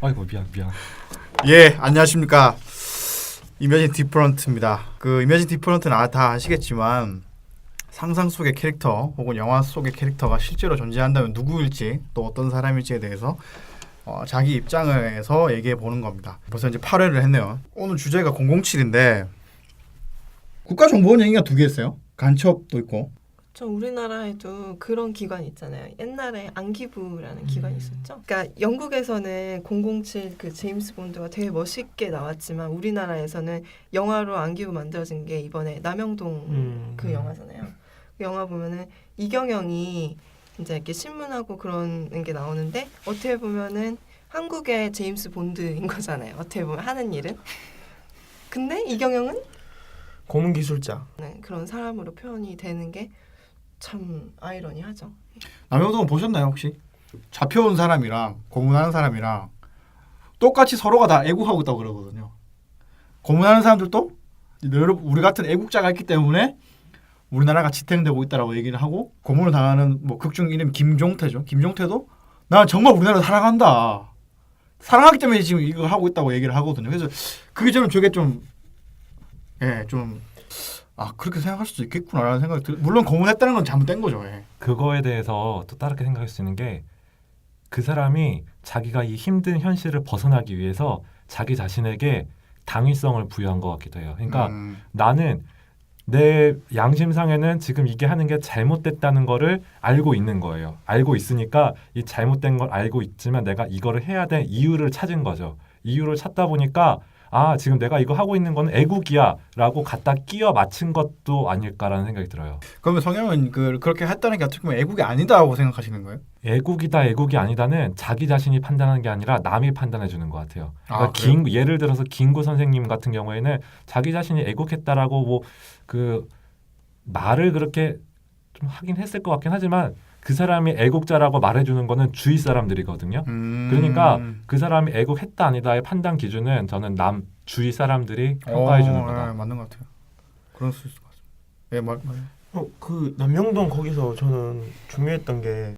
아이고 미안 미안. 예, 안녕하십니까. 이매진 디프런트입니다. 그 이매진 디프런트는 아, 다 아시겠지만 상상 속의 캐릭터 혹은 영화 속의 캐릭터가 실제로 존재한다면 누구일지 또 어떤 사람일지에 대해서 어, 자기 입장에서 얘기해 보는 겁니다. 벌써 이제 8회를 했네요. 오늘 주제가 007인데 국가정보원 얘기가 두 개 있어요. 간첩도 있고. 저 우리나라에도 그런 기관이 있잖아요. 옛날에 안기부라는 기관이 있었죠. 그러니까 영국에서는 007 그 제임스 본드가 되게 멋있게 나왔지만 우리나라에서는 영화로 안기부 만들어진 게 이번에 남영동 음. 그 영화잖아요. 그 영화 보면은 이경영이 이제 이렇게 신문하고 그런 게 나오는데 어떻게 보면은 한국의 제임스 본드인 거잖아요. 어떻게 보면 하는 일은. 근데 이경영은 고문 기술자. 네, 그런 사람으로 표현이 되는 게 참 아이러니하죠. 남영동은 보셨나요 혹시? 잡혀온 사람이랑 고문하는 사람이랑 똑같이 서로가 다 애국하고 있다고 그러거든요. 고문하는 사람들도 여러분 우리 같은 애국자가 있기 때문에 우리나라가 지탱되고 있다라고 얘기를 하고 고문을 당하는 뭐 극중 이름 김종태죠. 김종태도 나 정말 우리나라 사랑한다. 사랑하기 때문에 지금 이거 하고 있다고 얘기를 하거든요. 그래서 그게 저는 저게 좀 예, 좀 아, 그렇게 생각할 수도 있겠구나라는 생각이 들 물론 고문했다는 건 잘못된 거죠. 예. 그거에 대해서 또 다르게 생각할 수 있는 게 그 사람이 자기가 이 힘든 현실을 벗어나기 위해서 자기 자신에게 당위성을 부여한 것 같기도 해요. 그러니까 음. 나는 내 양심상에는 지금 이게 하는 게 잘못됐다는 거를 알고 있는 거예요. 알고 있으니까 이 잘못된 걸 알고 있지만 내가 이거를 해야 될 이유를 찾은 거죠. 이유를 찾다 보니까 아 지금 내가 이거 하고 있는 거는 애국이야라고 갖다 끼워 맞춘 것도 아닐까라는 생각이 들어요. 그러면 성형은 그 그렇게 했다는 게 어떻게 보면 애국이 아니다라고 생각하시는 거예요? 애국이다 애국이 아니다는 자기 자신이 판단하는 게 아니라 남이 판단해 주는 것 같아요. 그러니까 아? 긴, 예를 들어서 김구 선생님 같은 경우에는 자기 자신이 애국했다라고 뭐 그 말을 그렇게 좀 하긴 했을 것 같긴 하지만 그 사람이 애국자라고 말해주는 거는 주위 사람들이거든요. 음. 그러니까 그 사람이 애국했다 아니다의 판단 기준은 저는 남 주위 사람들이 평가해 주는 어, 거다. 예, 맞는 것 같아요. 그럴 수 있을 것 같습니다. 예, 말, 말. 어, 그 남영동 거기서 저는 중요했던 게